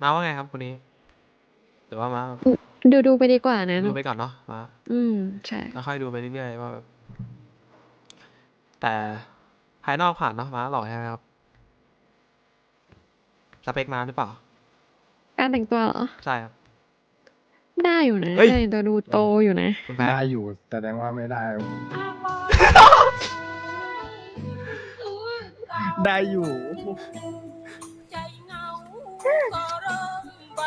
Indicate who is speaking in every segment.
Speaker 1: มาว่าไงครับคนนี้หรือว่ามา
Speaker 2: ดูดูไปดีกว่านะ
Speaker 1: ดูไปก่อนเนาะมา
Speaker 2: อืมใช่
Speaker 1: แล้วค่อยดูไปเรื่อยๆว่าแบบแต่ภายนอกผ่านเนาะมาหล่อใช่ไหมครับสเปคมาหรือเปล่า
Speaker 2: การแต่งตัวเหรอ
Speaker 1: ใช่ครับ
Speaker 2: ได้อยู่นะ
Speaker 1: เฮ้ย
Speaker 2: การแต่งตัวดูโตอยู่นะ
Speaker 1: คุณแพ้
Speaker 3: ได้อยู่แสดงว่าไม่ได้ ได้อยู่
Speaker 4: ใจเหงา ก็เริ่มใบ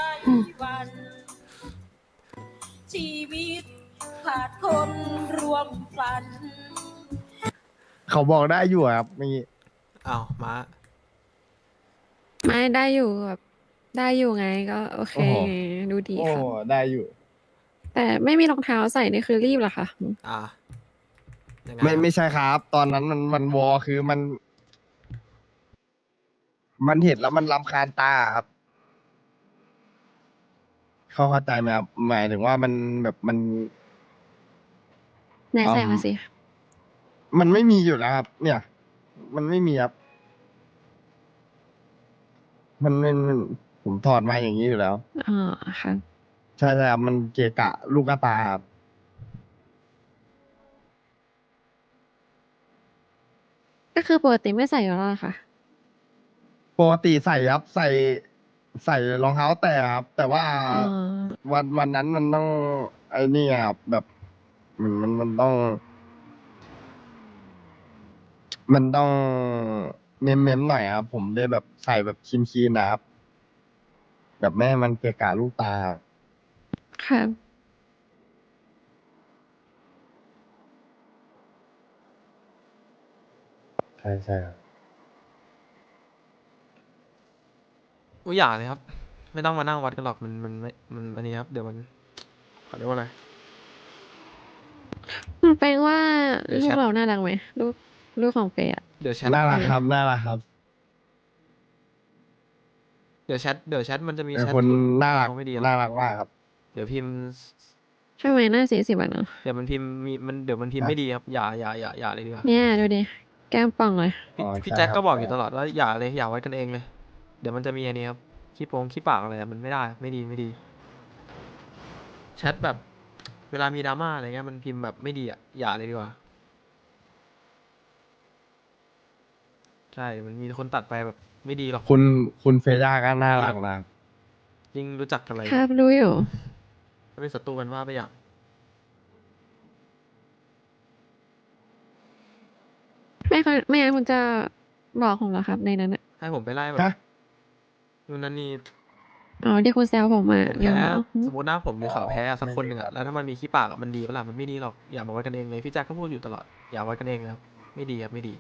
Speaker 4: วัน ชีวิตขาดคนร่วมฝัน
Speaker 3: เขาบอกได้อยู่อะครับเมื่อกี้
Speaker 1: อ้าวมา
Speaker 2: ไม่ได้อยู่แบบได้อยู่ไงก็ โอเคไงดูดี
Speaker 3: โอ้
Speaker 2: ค่ะ
Speaker 3: ได้อยู่
Speaker 2: แต่ไม่มีรองเท้าใส่นี่คือรีบเหรอคะ
Speaker 1: อ่ายังไง
Speaker 3: ไม่
Speaker 1: ครับ
Speaker 3: ไม่ใช่ครับ ตอนนั้นมันมันวอคือมัน มันเห็นแล้วมันรำคาญตาครับ เขาเข้าใจไหมครับหมายถึงว่ามันแบบมัน
Speaker 2: ไหนใส่
Speaker 3: อืม
Speaker 2: มาสิ
Speaker 3: มันไม่มีอยู่แล้วครับ เนี่ย มันไม่มีครับ มันมันมันผมถอดมาอย่างนี้อยู่แล้ว
Speaker 2: อ๋อค่ะ
Speaker 3: ใช่ใช่ครับมันเกะกะลูกกระตาครับ
Speaker 2: ก็คือปกติไม่ใส่อยู่แล้วเหรอค่ะ
Speaker 3: ปกติใส่ครับใส่ใส่รองเท้าแตะครับ แต่ว่า
Speaker 2: อ๋อ
Speaker 3: วันวันนั้นมันต้องไอ้นี่ครับแบบมันมันมันต้อง มันต้องเมมเมมหน่อยครับผมเลยแบบใส่แบบคีนคีนนะครับแบบแม่ให้มันเกะกะลูกตา
Speaker 2: ค่ะ
Speaker 3: ใช่ใช่ครับ
Speaker 1: อุ้ยอย่าเลยครับ ไม่ต้องมานั่งวัดกันหรอกมันมันไม่มันอันนี้ครับ เดี๋ยวมันขอเรียกว่าอะไร
Speaker 2: คุณแปลว่า
Speaker 1: เดี๋ยว
Speaker 2: ลู
Speaker 1: แช
Speaker 2: ก
Speaker 1: ท
Speaker 2: เราน่ารักไหมลูกลูกของเฟย์อะ
Speaker 1: เดี๋ยวแชท
Speaker 3: น่ารักครับน่ารักครับ
Speaker 1: เดี๋ยวแชทเดี๋ยวแชทมันจะมี
Speaker 3: เป็น
Speaker 1: แชท
Speaker 3: คน
Speaker 1: หลุด
Speaker 3: น่ารัก
Speaker 1: เอาไม่ดีหรอก
Speaker 3: น่ารักมากครับ
Speaker 1: เดี๋ยวพิมพ์
Speaker 2: ใช่ไหมหน้าสีสิบอะเนาะ
Speaker 1: เดี๋ยวมันพิมพ์มีมันเดี๋ยวมันพิมพ์
Speaker 3: อะ
Speaker 1: ไม่ดีครับอย่าอย่าอย่าอย่าเลยดีกว่า
Speaker 2: เนี่ยดูดิแก้มป่องเลย
Speaker 1: พี่
Speaker 3: อ๋อ
Speaker 1: พี่
Speaker 3: ใช่
Speaker 1: แจ็ค
Speaker 3: ครับ
Speaker 1: ก็บอกอ
Speaker 3: ใช่
Speaker 1: ยู่ตลอดว่าอย่าเลยอย่าไว้กันเองเลย เดี๋ยวมันจะมีอันนี้ครับขี้โปงขี้ปากอะไรอะมันไม่ได้ ไม่ดีไม่ดีแชทแบบเวลามีดราม่าอะไรเงี้ยมันพิมพ์แบบไม่ดีอะอย่าเลยดีกว่า ใช่ มันมีคนตัดไปแบบไม่ดีหรอก
Speaker 3: คุณคุณเฟย่าก็น่ารักนะ
Speaker 1: ยิ่งรู้จักกันอะไร
Speaker 2: ครับรู้อยู่
Speaker 1: ถ้าเป็นศัตรูกันว่าไปอย่าง
Speaker 2: ไม่ค่อยไม่งั้นคุณจะบอกผมเหรอครับในนั้นอะ
Speaker 1: ให้ผมไปไล่แบบ
Speaker 3: ฮะ
Speaker 1: นู่นนั่นนี่
Speaker 2: อ๋อที่คุณแซวผมอะ
Speaker 1: ผม
Speaker 2: เดี๋ยว
Speaker 1: แพ้
Speaker 2: เหรอ
Speaker 1: สมมติหน้าผมมีข่าวแพ้สักคนหนึ่งอะแล้วถ้ามันมีขี้ปากอะมันดีเปะล่ามันไม่ดีหรอกอย่ามาไว้กันเองเลยพี่แจ็คก็พูดอยู่ตลอดอย่าไว้กันเองนะครับไม่ดีครับไม่ดี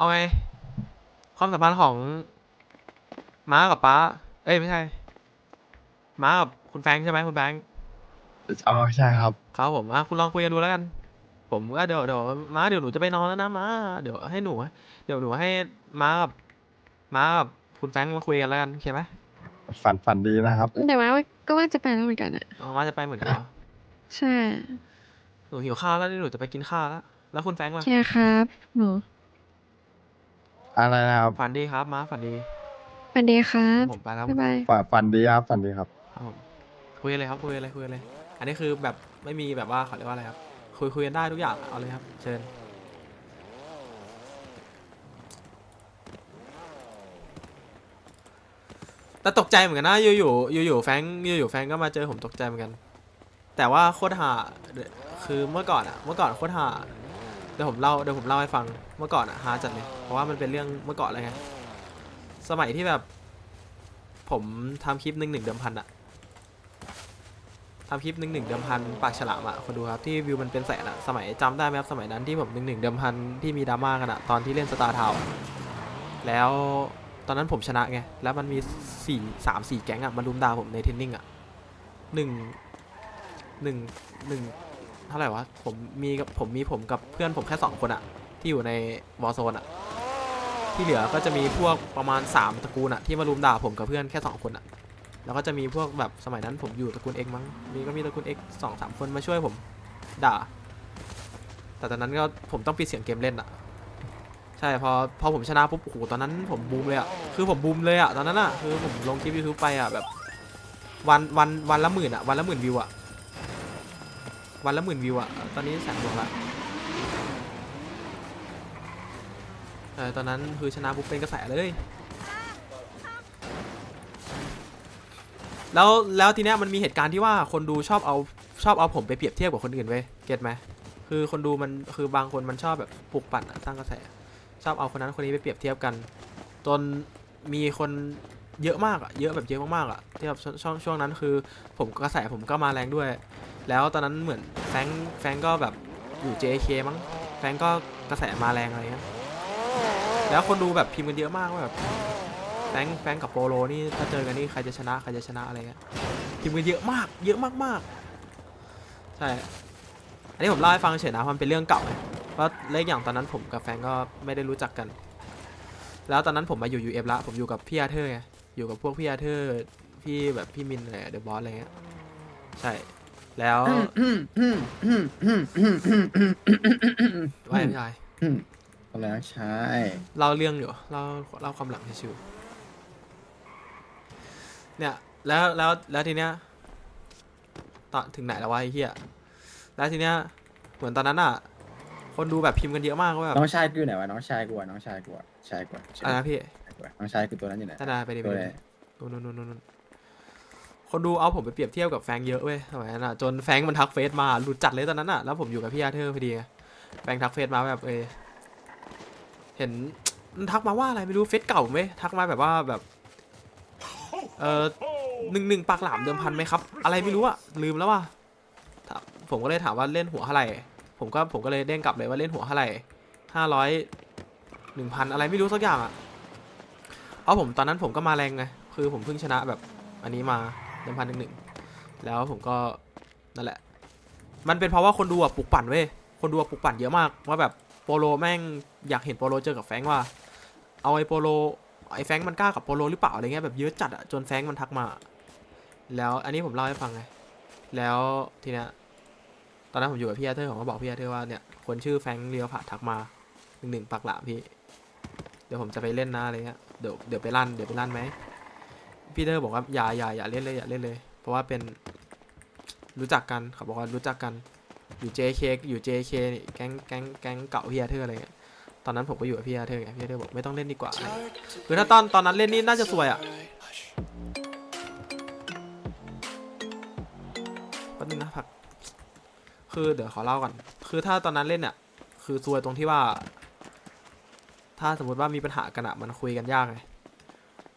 Speaker 1: เอาไง ความสัมพันธ์ของ ม้ากับป้า เอ้ยไม่ใช่ ม้ากับคุณแฟรงค์ใช่ไหมคุณแฟรงค์
Speaker 3: อ๋อใช่ครับ
Speaker 1: ครับผมอะคุณลองคุยกันดูแล้วกัน ผมก็เดี๋ยวเดี๋ยวม้าเดี๋ยวหนูจะไปนอนแล้วนะม้า เดี๋ยวให้หนู เดี๋ยวหนูให้ม้ากับม้ากับคุณแฟรงค์มาคุยกันแล้วกันโอเคไหม
Speaker 3: ฝันฝันดีนะครับ
Speaker 2: แต่ว่าก็ว่าจะไปแล้วเหมือนกันอะ
Speaker 1: อ๋อม้าจะไปเหมือนกันเหรอ
Speaker 2: ใช่
Speaker 1: หนูหิวข้าวแล้วเดี๋ยวหนูจะไปกินข้าวแล้ว แล้วคุณแฟรงค์
Speaker 2: โอ
Speaker 1: ล่ะ
Speaker 2: เคครับ หนู
Speaker 3: อะไรนะครับ
Speaker 1: ฝันดีครับม้าฝันดี
Speaker 2: สวัสดีครับ
Speaker 1: ผมไปแล้ว
Speaker 2: บ๊ายบาย
Speaker 3: ฝันฝันดีครับฝันดีครับ
Speaker 1: ครับผมคุยกันเลยครับคุยกันเลยคุยกันเลย อันนี้คือแบบไม่มีแบบว่าเขาเรียกว่าอะไรครับ คุยคุยกันได้ทุกอย่างเอาเลยครับ เชิญแต่ตกใจเหมือนกันนะอยู่อยู่อยู่อยู่ๆแฟรงค์อยู่อยู่ๆแฟรงค์ก็มาเจอผมตกใจเหมือนกัน แต่ว่าโคตรห่าคือเมื่อก่อนอะเมื่อก่อนโคตรห่าเดี๋ยวผมเล่าเดี๋ยวผมเล่าให้ฟังเมื่อก่อนอะฮาจัดเลย เพราะว่ามันเป็นเรื่องเมื่อก่อนอะไรไงสมัยที่แบบ ผมทำคลิปหนึ่งหนึ่งเดิมพันอะทำคลิปหนึ่งหนึ่งเดิมพันปากฉลามอะคนดูครับที่วิวมันเป็นแสนอะสมัยจำได้ไหมครับสมัยนั้นที่ผมหนึ่งหนึ่งเดิมพันที่มีดราม่ากันอะตอนที่เล่นสตาร์ทาวแล้วตอนนั้นผมชนะไงแล้วมันมีสี่สามสี่แก๊งอะมารุมด่าผมในเทนนิ่งอะหนึ่งหนึ่งหนึ่ง เท่าไหร่วะ ผมมีกับผมมีผมกับเพื่อนผมแค่สองคนอะที่อยู่ในวอลโซนอะที่เหลือก็จะมีพวกประมาณสามตระกูลอะที่มารุมด่าผมกับเพื่อนแค่สองคนอะแล้วก็จะมีพวกแบบสมัยนั้นผมอยู่ตระกูลเอกมั้งมีก็มีตระกูลเอกสองสามคนมาช่วยผมด่า แต่ตอนนั้นก็ผมต้องปิดเสียงเกมเล่นอะใช่พอพอผมชนะปุ๊บโอ้โหตอนนั้นผมบูมเลยอะคือผมบูมเลยอะตอนนั้นอะคือผมลงคลิปยูทูบไปอะแบบวันวันวันละหมื่นอะวันละหมื่นวิวอะ วันละหมื่นวิวอะตอนนี้แสนกว่าละเออตอนนั้นคือชนะปุ๊บเป็นกระแสเลย แล้วแล้วทีเนี้ยมันมีเหตุการณ์ที่ว่าคนดูชอบเอาชอบเอาผมไปเปรียบเทียบกับคนอื่นเว้ยเก็ตไหมคือคนดูมันคือบางคนมันชอบแบบปลุกปั่นสร้างกระแส ชอบเอาคนนั้นคนนี้ไปเปรียบเทียบกันจนมีคน เยอะมากอะเยอะแบบเยอะมากๆอะที่แบบช่วงช่วงนั้นคือ ผมกระแสผมก็มาแรงด้วย แล้วตอนนั้นเหมือนแฟงแฟงก็แบบอยู่ JK มั้งแฟงก็กระแสมาแรงอะไรเงี้ยแล้วคนดูแบบพิมพ์กันเยอะมากว่าแบบแฟงแฟงกับโปโลนี่ถ้าเจอกันนี่ใครจะชนะใครจะชนะอะไรเงี้ยพิมพ์กันเยอะมาก เยอะมากๆใช่อันนี้ผมเล่าให้ฟังเฉยนะมันเป็นเรื่องเก่าเพราะเลขอย่างตอนนั้นผมกับแฟงก็ไม่ได้รู้จักกันแล้วตอนนั้นผมมาอยู่ UF ละผมอยู่กับพี่อาเธอร์ไง อยู่กับพวกพี่อาเธอร์ พี่แบบพี่มินอะไรเดอะบอสอะไรเงี้ยใช่ แล้วว่าไม่ใช่
Speaker 3: แล้วใช่
Speaker 1: เล่าเรื่องอยู่เล่าเล่าความหลังให้ชิวเนี่ยแล้วแล้วแล้วทีเนี้ยตอนถึงไหนแล้ววะไอ้เหี้ยแล้วทีเนี้ยเหมือนตอนนั้นอะ คนดูแบบพิมพ์กันเยอะมากว่าแบบ
Speaker 5: น้องชายกูอยู่ไหนวะน้องชายกูอะน้องชายกูอะชายกูอะ
Speaker 1: อะไรนะพี่
Speaker 5: น้องชายกูตัวนั้นอยู่ไหน
Speaker 1: ตาดาไปดิไป
Speaker 5: ตัว
Speaker 1: ดิ
Speaker 5: ไหน
Speaker 1: นู่นนู่นนู่นนู่นคนดูเอาผมไปเปรียบเทียบกับแฟรงค์เยอะเว้ยสมัยนั้นอะจนแฟรงค์มันทักเฟซมาหลุดจัดเลยตอนนั้นอะแล้วผมอยู่กับพี่อาเธอร์พอดีไงแฟรงค์ทักเฟซมาแบบเออเห็นมันทักมาว่าอะไรไม่รู้เฟซเก่าไหมทักมาแบบว่าแบบเออหนึ่งหนึ่งปากหลามเดิมพันไหมครับ อะไรไม่รู้อะลืมแล้วว่ะถามผมก็เลยถามว่าเล่นหัวเท่าไหร่ผมก็ผมก็เลยเด้งกลับเลยว่าเล่นหัวเท่าไหร่ห้าร้อยหนึ่งพันอะไรไม่รู้สักอย่างอะ เอาผมตอนนั้นผมก็มาแรงไงคือผมเพิ่งชนะแบบอันนี้มาเดิมพันหนึ่งหนึ่งแล้วผมก็นั่นแหละ มันเป็นเพราะว่าคนดูอะปลุกปั่นเว้ยคนดูอะปลุกปั่นเยอะมากว่าแบบโปโลแม่งอยากเห็นโปโลเจอกับแฟงว่า เอาไอ้โปโลไอ้แฟงมันกล้ากับโปโลหรือเปล่าอะไรเงี้ยแบบเยอะจัดอะจนแฟงมันทักมา แล้วอันนี้ผมเล่าให้ฟังไงแล้วทีเนี้ยตอนนั้นผมอยู่กับพี่อาเธอร์ผมก็บอกพี่อาเธอร์ว่าเนี่ยคนชื่อแฟงเรียวผ่าทักมาหนึ่งหนึ่งปักหลามพี่ เดี๋ยวผมจะไปเล่นนะอะไรเงี้ย เดี๋ยวเดี๋ยวไปลั่นเดี๋ยวไปลั่นไหมพี่เตอร์บอกว่าอย่าอย่าอย่าเล่นเลยอย่าเล่นเลย เพราะว่าเป็นรู้จักกันเขาบอกว่ารู้จักกันอยู่ JK อยู่ JK นี่แก๊งแก๊งแก๊งเก่าพี่อาเธอร์อะไรเงี้ยตอนนั้นผมก็อยู่กับพี่อาเธอร์ไงพี่อาเธอร์บอกไม่ต้องเล่นดีกว่าคือถ้าตอนตอนนั้นเล่นนี่น่าจะสวยอะแป๊บนึงนะพัก คือเดี๋ยวขอเล่าก่อน คือถ้าตอนนั้นเล่นเนี่ย คือซวยตรงที่ว่า ถ้าสมมติว่ามีปัญหากันอะมันคุยกันยากไง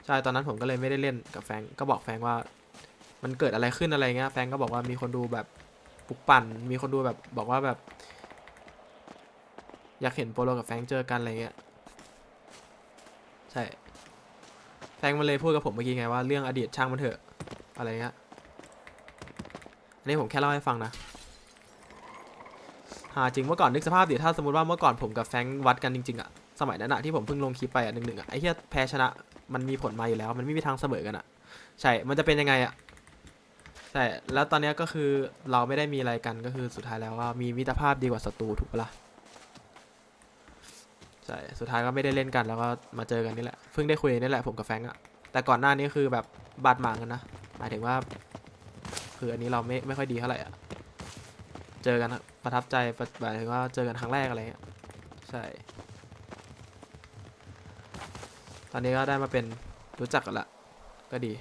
Speaker 1: ใช่ตอนนั้นผมก็เลยไม่ได้เล่นกับแฟงก็บอกแฟงว่า มันเกิดอะไรขึ้นอะไรเงี้ยแฟงก็บอกว่ามีคนดูแบบปลุกปั่น มีคนดูแบบบอกว่าแบบ อยากเห็นโปโลกับแฟงเจอกันอะไรเงี้ยใช่แฟงมันเลยพูดกับผมเมื่อกี้ไงว่าเรื่องอดีตช่างมันเถอะอะไรเงี้ยอันนี้ผมแค่เล่าให้ฟังนะหาจริงเมื่อก่อนนึกสภาพดิถ้าสมมติว่าเมื่อก่อนผมกับแฟงวัดกันจริงๆอะ สมัยนั้นอะที่ผมเพิ่งลงคลิปไปอะหนึ่งหนึ่งอะไอ้เหี้ยแพ้ชนะ มันมีผลมาอยู่แล้ว มันไม่มีทางเสมอกันอะใช่ มันจะเป็นยังไงอะใช่ แล้วตอนเนี้ยก็คือเราไม่ได้มีอะไรกันก็คือสุดท้ายแล้วก็มีมิตรภาพดีกว่าศัตรูถูกปะล่ะใช่สุดท้ายก็ไม่ได้เล่นกันแล้วก็มาเจอกันนี่แหละเพิ่งได้คุยนี่แหละผมกับแฟงอะแต่ก่อนหน้านี้คือแบบบาดหมางกันนะหมายถึงว่า คืออันนี้เราไม่ไม่ค่อยดีเท่าไหร่อะเจอกันประทับใจหมายถึงว่าเจอกันครั้งแรกอะไรเงี้ยใช่ ตอนนี้ก็ได้มาเป็นรู้จักกันละ ก็ดี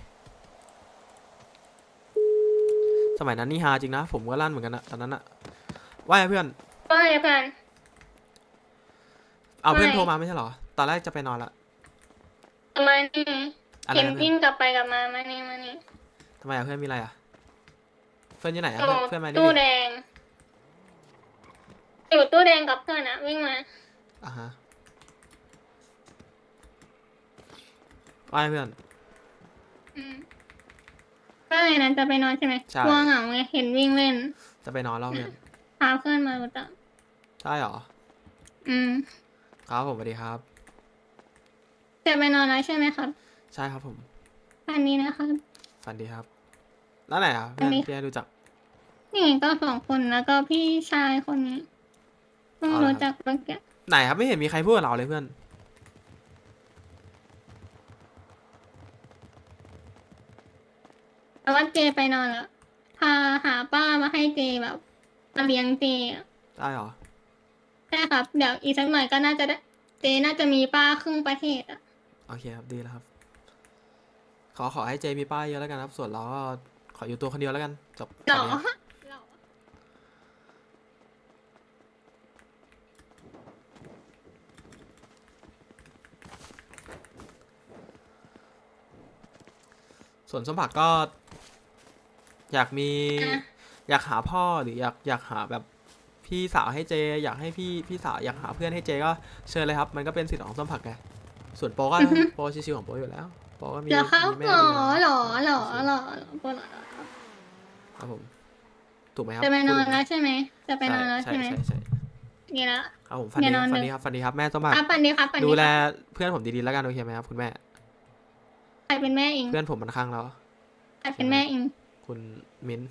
Speaker 1: สมัยนั้นนี่ฮาจริงนะ ผมก็ลั่นเหมือนกันอะตอนนั้นอะว่าไงเพื่อน
Speaker 6: ว่าไงเพื่อน
Speaker 1: เอาเพื่อน
Speaker 6: ไม่
Speaker 1: โทรมาไม่ใช่เหรอ ตอนแรกจะไปนอนละ
Speaker 6: มานี่
Speaker 1: อะไร
Speaker 6: เห็น
Speaker 1: นะเพื่
Speaker 6: วิ่
Speaker 1: อน
Speaker 6: งกลับไปกลับมามานี่มานี่
Speaker 1: ทำไมอะเพื่อนมีอะไรอะเพื่อนอยู่ไหนอะ
Speaker 6: อยู่
Speaker 1: เพื่อนเพื่อนมาดิ
Speaker 6: ตู้แดง อยู่ตู้แดงกับเพื่อนอะวิ่งมา
Speaker 1: อะฮะว่า ไงเพื่อน
Speaker 6: อืมว่าไงนะจะไปนอนใช่ไหม
Speaker 1: ใช่
Speaker 6: กลัวเหงาไงเห็นวิ่งเล่น
Speaker 1: จะไปนอนเล่าเพื่อน
Speaker 6: พาเพื่อนมารู้จัก
Speaker 1: ใช่เหรอ
Speaker 6: อืม
Speaker 1: ครับผมสวัสดีครับ
Speaker 6: จะไปนอนแล้วใช่ไหมครับ
Speaker 1: ใช่ครับผม
Speaker 6: อันนี้นะครับ
Speaker 1: ฝันดีครับ แล้วไหนอะเพื่อน
Speaker 6: อันนี้
Speaker 1: ที่ให้รู้จัก
Speaker 6: นี่ก็สองคนแล้วก็พี่ชายคนนี้เพิ่ง
Speaker 1: อ๋อเหรอ
Speaker 6: รู้จักเมื่อกี้
Speaker 1: ไหนครับไม่เห็นมีใครพูดกับเราเลยเพื่อน
Speaker 6: แต่ว่าเจไปนอนแล้ว พาหาป้ามาให้เจแบบมาเลี้ยงเจอะ
Speaker 1: ได้เหรอ
Speaker 6: ใช่ครับ เดี๋ยวอีกสักหน่อยก็น่าจะได้ เจน่าจะมีป้าครึ่งประเทศอะ
Speaker 1: โอเคครับ ดีแล้วครับ ขอขอให้เจมีป้ายเยอะแล้วกันครับ ส่วนเราก็ขออยู่ตัวคนเดียวแล้วกัน จบ
Speaker 6: หรอ
Speaker 1: แค่นี้
Speaker 6: หรอ
Speaker 1: ส่วนส้มผักก็ อยากมี
Speaker 6: อะ
Speaker 1: อยากหาพ่อหรืออยากอยากหาแบบพี่สาวให้เจ อยากให้พี่พี่สาวอยากหาเพื่อนให้เจก็เชิญเลยครับ มันก็เป็นสิทธิ์ของส้มผักไงส่วนโปก็โปชิวๆของโปอยู่แล้วโปก็มี
Speaker 6: เดี๋ยวเขา
Speaker 1: มีแม่
Speaker 6: หรอ
Speaker 1: มี
Speaker 6: หร
Speaker 1: น้
Speaker 6: อ
Speaker 1: อง
Speaker 6: หรอหรอหรอปวดหรอ
Speaker 1: ครับผมถูกไหมครับ
Speaker 6: จะไปนอน
Speaker 1: พูด
Speaker 6: แล้วใช่ไหมจะไปนอนแล้ว
Speaker 1: ใช่
Speaker 6: ใช่ไหม
Speaker 1: ใช่ใช่
Speaker 6: นี่ละ
Speaker 1: ครับผมฟัน
Speaker 6: เดี๋
Speaker 1: ดี
Speaker 6: ยวนอน
Speaker 1: ฟัน
Speaker 6: ดึก
Speaker 1: ดีครับฟันดีครับแม่ส้มผัก
Speaker 6: ครับปันดีครับปันดี
Speaker 1: ดูแล
Speaker 6: ครับ
Speaker 1: เพื่อนผมดีๆแล้วกันโอเคไหมครับคุณแม่
Speaker 6: ใครเป็นแม่เอง
Speaker 1: เพื่อนผมมันข้างแล้ว
Speaker 6: ใครเป็นแม่เอง
Speaker 1: คุณมิ้น